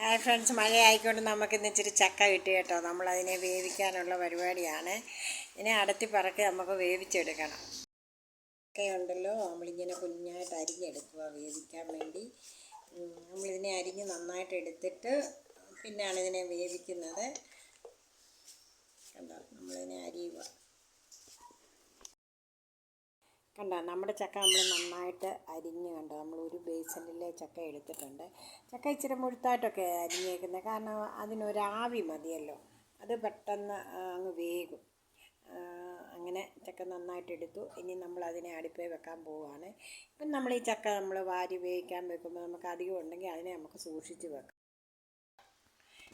Hi friends മഴ ആയിക്കൊണ്ട് നമുക്ക് ഇന്ന് ഇച്ചിരി ചക്ക കിട്ടി കേട്ടോ. നമ്മളതിനെ വേവിക്കാനുള്ള പരിപാടിയാണ്. ഇനി അടത്തി പറക്കി നമുക്ക് വേവിച്ചെടുക്കണം. ചക്കയുണ്ടല്ലോ. നമ്മളിങ്ങനെ കുഞ്ഞായിട്ട് അരിഞ്ഞെടുക്കുക വേവിക്കാൻ വേണ്ടി. നമ്മളിതിനെ അരിഞ്ഞ് നന്നായിട്ട് എടുത്തിട്ട് പിന്നെയാണ് ഇതിനെ വേവിക്കുന്നത്. കണ്ടോ? നമ്മളിതിനെ അരിയുക. കണ്ടോ നമ്മുടെ ചക്ക നമ്മൾ നന്നായിട്ട് അരിഞ്ഞ് കണ്ടോ? നമ്മൾ ഒരു ബേസണിലെ ചക്ക എടുത്തിട്ടുണ്ട്. ചക്ക ഇച്ചിരി മുഴുത്തായിട്ടൊക്കെ അരിഞ്ഞേക്കുന്നത് കാരണം അതിനൊരാവി മതിയല്ലോ. അത് പെട്ടെന്ന് അങ്ങ് വേകും. അങ്ങനെ ചക്ക നന്നായിട്ട് എടുത്തു. ഇനി നമ്മൾ അതിനെ അടുപ്പേ വെക്കാൻ പോവുകയാണ് ഇപ്പം നമ്മൾ ഈ ചക്ക നമ്മൾ വാരി വേവിക്കാൻ വെക്കുമ്പോൾ നമുക്ക് അധികം ഉണ്ടെങ്കിൽ അതിനെ നമുക്ക് സൂക്ഷിച്ച് വെക്കാം.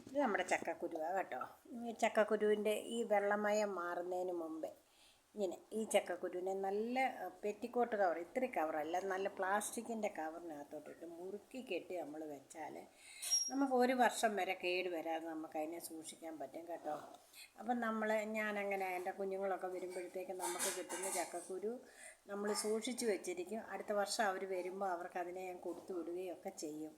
ഇത് നമ്മുടെ ചക്കക്കുരുവാണ് കേട്ടോ. ഈ ചക്കക്കുരുവിന്റെ ഈ വെള്ളമയം മാറുന്നതിന് മുമ്പേ ഇങ്ങനെ ഈ ചക്കക്കുരുവിനെ നല്ല പെറ്റിക്കോട്ട് കവർ ഇത്തിരി കവറല്ല നല്ല പ്ലാസ്റ്റിക്കിന്റെ കവറിനകത്തോട്ടിട്ട് മുറുക്കി കെട്ടി നമ്മൾ വെച്ചാൽ നമുക്ക് ഒരു വർഷം വരെ കേട് വരാതെ നമുക്ക് അതിനെ സൂക്ഷിക്കാൻ പറ്റും കേട്ടോ. അപ്പം നമ്മൾ ഞാനങ്ങനെ എന്റെ കുഞ്ഞുങ്ങളൊക്കെ വരുമ്പോഴത്തേക്ക് നമുക്ക് കിട്ടുന്ന ചക്കക്കുരു നമ്മൾ സൂക്ഷിച്ചു വെച്ചിരിക്കും. അടുത്ത വർഷം അവർ വരുമ്പോൾ അവർക്ക് അതിനെ ഞാൻ കൊടുത്തു വിടുകയൊക്കെ ചെയ്യും.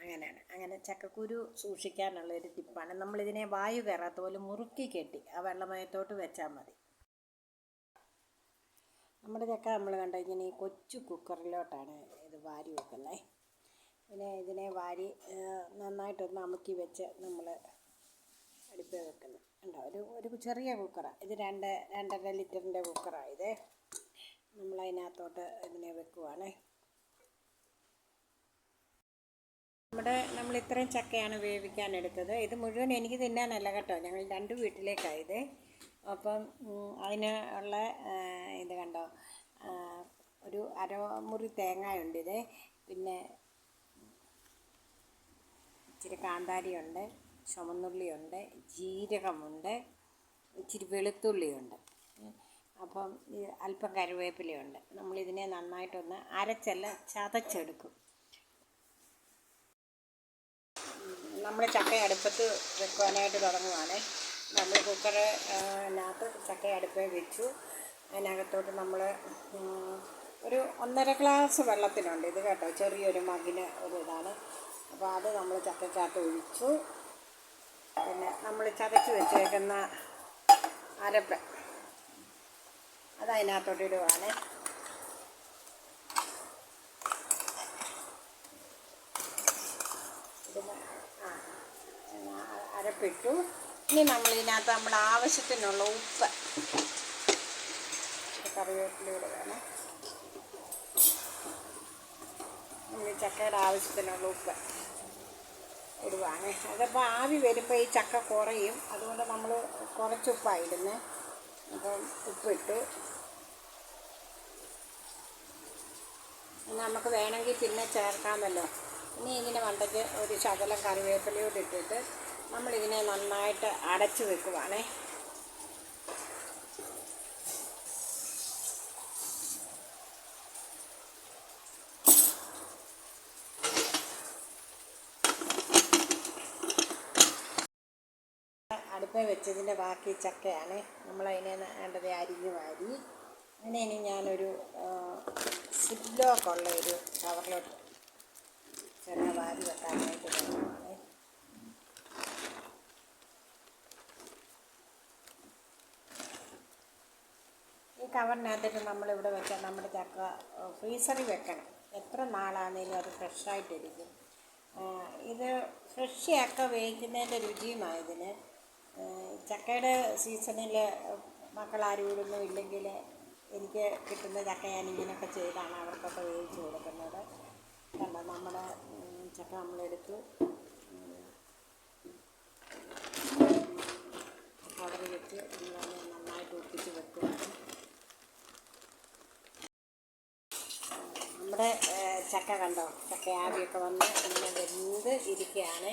അങ്ങനെയാണ്. അങ്ങനെ ചക്കക്കുരു സൂക്ഷിക്കാനുള്ള ഒരു ടിപ്പാണ് നമ്മളിതിനെ വായു കയറാത്ത പോലെ മുറുക്കി കെട്ടി ആ വെള്ളമയത്തോട്ട് വെച്ചാൽ മതി. നമ്മുടെ ചക്ക നമ്മൾ കണ്ട ഇങ്ങനെ ഈ കൊച്ചു കുക്കറിലോട്ടാണ് ഇത് വാരി വെക്കുന്നത് പിന്നെ ഇതിനെ വാരി നന്നായിട്ടൊന്ന് അമുക്കി വെച്ച് നമ്മൾ അടുപ്പിൽ വെക്കുന്നു. ഉണ്ടോ ഒരു ഒരു ചെറിയ കുക്കറാണ് ഇത് രണ്ട് രണ്ടര ലിറ്ററിന്റെ കുക്കറാണ് ഇത്. നമ്മൾ അതിനകത്തോട്ട് ഇതിനെ വെക്കുവാണ്. നമ്മുടെ നമ്മൾ ഇത്രയും ചക്കയാണ് വേവിക്കാൻ എടുത്തത്. ഇത് മുഴുവൻ എനിക്ക് തിന്നാനല്ല കേട്ടോ. ഞങ്ങൾ രണ്ട് വീട്ടിലേക്കായത് അപ്പം അതിന് ഉള്ള ഇത് കണ്ടോ? ഒരു അരമുറി തേങ്ങയുണ്ട് ഇത് പിന്നെ ഇച്ചിരി കാന്താരിയുണ്ട് ചുമന്നുള്ളിയുണ്ട് ജീരകമുണ്ട് ഇച്ചിരി വെളുത്തുള്ളിയുണ്ട്. അപ്പം അല്പം കരുവേപ്പിലയുണ്ട് നമ്മളിതിനെ നന്നായിട്ടൊന്ന് അരച്ചല്ല ചതച്ചെടുക്കും. നമ്മൾ ചക്ക അടുപ്പത്ത് വെക്കുവാനായിട്ട് തുടങ്ങുവാണ്. നമ്മൾ കുക്കർ അതിനകത്ത് ചക്ക അടുപ്പേ വെച്ചു. അതിനകത്തോട്ട് നമ്മൾ ഒരു ഒന്നര ഗ്ലാസ് വെള്ളത്തിനുണ്ട്. ഇത് കേട്ടോ ചെറിയൊരു മകിന് ഒരു ഇതാണ്. അപ്പോൾ അത് നമ്മൾ ചക്കക്കകത്ത് ഒഴിച്ചു. പിന്നെ നമ്മൾ ചതച്ച് വെച്ചേക്കുന്ന അരപ്പ് അത് അതിനകത്തോട്ട് ഇടുവാണ് അരപ്പിട്ടു. ഇനി നമ്മൾ ഇതിനകത്ത് നമ്മുടെ ആവശ്യത്തിനുള്ള ഉപ്പ്. കറിവേപ്പിലൂടെ വേണം. ഈ ചക്കയുടെ ആവശ്യത്തിനുള്ള ഉപ്പ് ഇടുവാണ്. അതപ്പോൾ ആവി വരുമ്പോൾ ഈ ചക്ക കുറയും. അതുകൊണ്ട് നമ്മൾ കുറച്ച് ഉപ്പാണ് ഇടുന്നത് അപ്പം ഉപ്പിട്ടു. ഇനി നമുക്ക് വേണമെങ്കിൽ പിന്നെ ചേർക്കാമല്ലോ. ഇനി ഇങ്ങനെ മണ്ടയ്ക്ക് ഒരു ശകലം കറിവേപ്പിലയോട് ഇട്ടിട്ട് നമ്മളിതിനെ നന്നായിട്ട് അടച്ചു വെക്കുവാണേ. അടുപ്പേ വെച്ചതിന്റെ ബാക്കി ചക്കയാണ്. നമ്മളതിനെ വേണ്ടത് അരിഞ്ഞ് വാരി. അങ്ങനെ ഇനി ഞാനൊരു സിബ്ലോക്കുള്ള ഒരു കവറിലോട്ട് ചെറിയ വാരി വെക്കാനായിട്ട് തുടങ്ങുവാണ് ഈ കവറിനകത്തിട്ട് നമ്മളിവിടെ വെച്ചാൽ നമ്മുടെ ചക്ക ഫ്രീസറിൽ വെക്കണം. എത്ര നാളാണെങ്കിലും അത് ഫ്രഷായിട്ടിരിക്കും ഇത് ഫ്രഷ് ചക്ക വേവിക്കുന്നതിന്റെ രുചിയുമായതിന് ചക്കയുടെ സീസണിൽ മക്കൾ ഇവിടൊന്നും ഇല്ലെങ്കിൽ എനിക്ക് കിട്ടുന്ന ചക്ക ഞാൻ ഇങ്ങനെയൊക്കെ ചെയ്താണ് അവർക്കൊക്കെ വേവിച്ച് കൊടുക്കുന്നത്. കണ്ടോ നമ്മുടെ ചക്ക നമ്മളെടുത്തു. കവറിൽ വെച്ച് നമ്മളതിനെ നന്നായിട്ട് ഒപ്പിച്ച് വെക്കുകയാണ് നമ്മുടെ ഏഹ്, ചക്ക കണ്ടോ? ചക്ക ആവിയൊക്കെ വന്ന് ഇങ്ങനെ വെന്ത് ഇരിക്കുകയാണ്.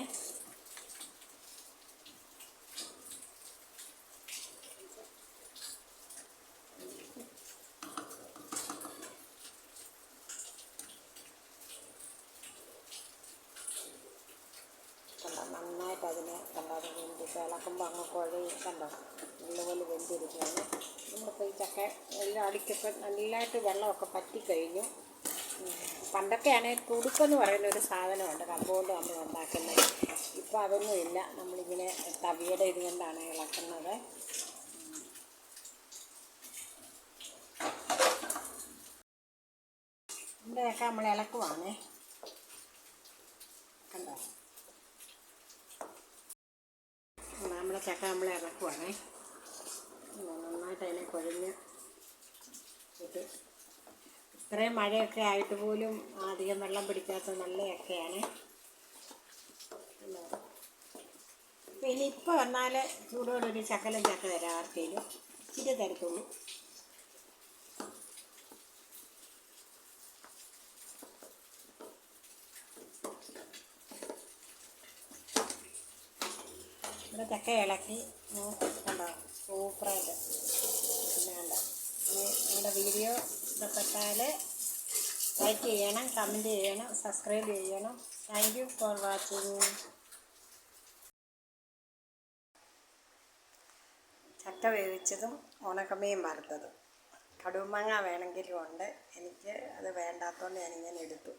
നന്നായിട്ട് അതിനെ കണ്ടോ? അത് വെന്തിട്ട് ഇളക്കുമ്പോൾ അങ്ങ് കുഴയും. കണ്ടോ? നല്ലപോലെ വെന്തിരിക്കുകയാണ്. നമ്മളിപ്പോൾ ഈ ചക്ക എല്ലാം അടിക്കപ്പോൾ നല്ലതായിട്ട് വെള്ളമൊക്കെ പറ്റിക്കഴിഞ്ഞു. പണ്ടൊക്കെയാണ് കുടുക്കെന്ന് പറയുന്ന ഒരു സാധനമുണ്ട് കമ്പോണ്ട് നമ്മൾ ഉണ്ടാക്കുന്നത്. ഇപ്പോൾ അതൊന്നും ഇല്ല. നമ്മളിങ്ങനെ തവിയുടെ ഇത് കൊണ്ടാണ് ഇളക്കുന്നത്. ഇവിടെയൊക്കെ നമ്മൾ ഇളക്കുവാണേ. കണ്ടോ? നമ്മുടെ ചക്ക നമ്മൾ ഇറക്കുവാണേ നന്നായിട്ട് അതിനെ കുഴഞ്ഞ് ഇട്ട് ഇത്രയും മഴയൊക്കെ ആയിട്ട് പോലും അധികം വെള്ളം പിടിക്കാത്ത നല്ല പിന്നെ ഇപ്പോൾ വന്നാൽ ചൂടോടൊരു ചക്കലും ചക്ക തരാം ആർക്കേലും. ഇച്ചിരി തരത്തുള്ളൂ. ഇവിടെ ചക്ക ഇളക്കി കണ്ടോ? സൂപ്പറായിട്ട്. പിന്നെ കണ്ടോ? നിങ്ങളുടെ വീഡിയോ ഇഷ്ടപ്പെട്ടാൽ ലൈക്ക് ചെയ്യണം കമന്റ് ചെയ്യണം സബ്സ്ക്രൈബ് ചെയ്യണം. താങ്ക് യു ഫോർ വാച്ചിങ് ചക്ക വേവിച്ചതും ഉണക്കമീൻ വറുത്തതും. കടുമാങ്ങ വേണമെങ്കിലും ഉണ്ട്. എനിക്ക് അത് വേണ്ടാത്തതുകൊണ്ട് ഞാനിങ്ങനെ എടുത്തു.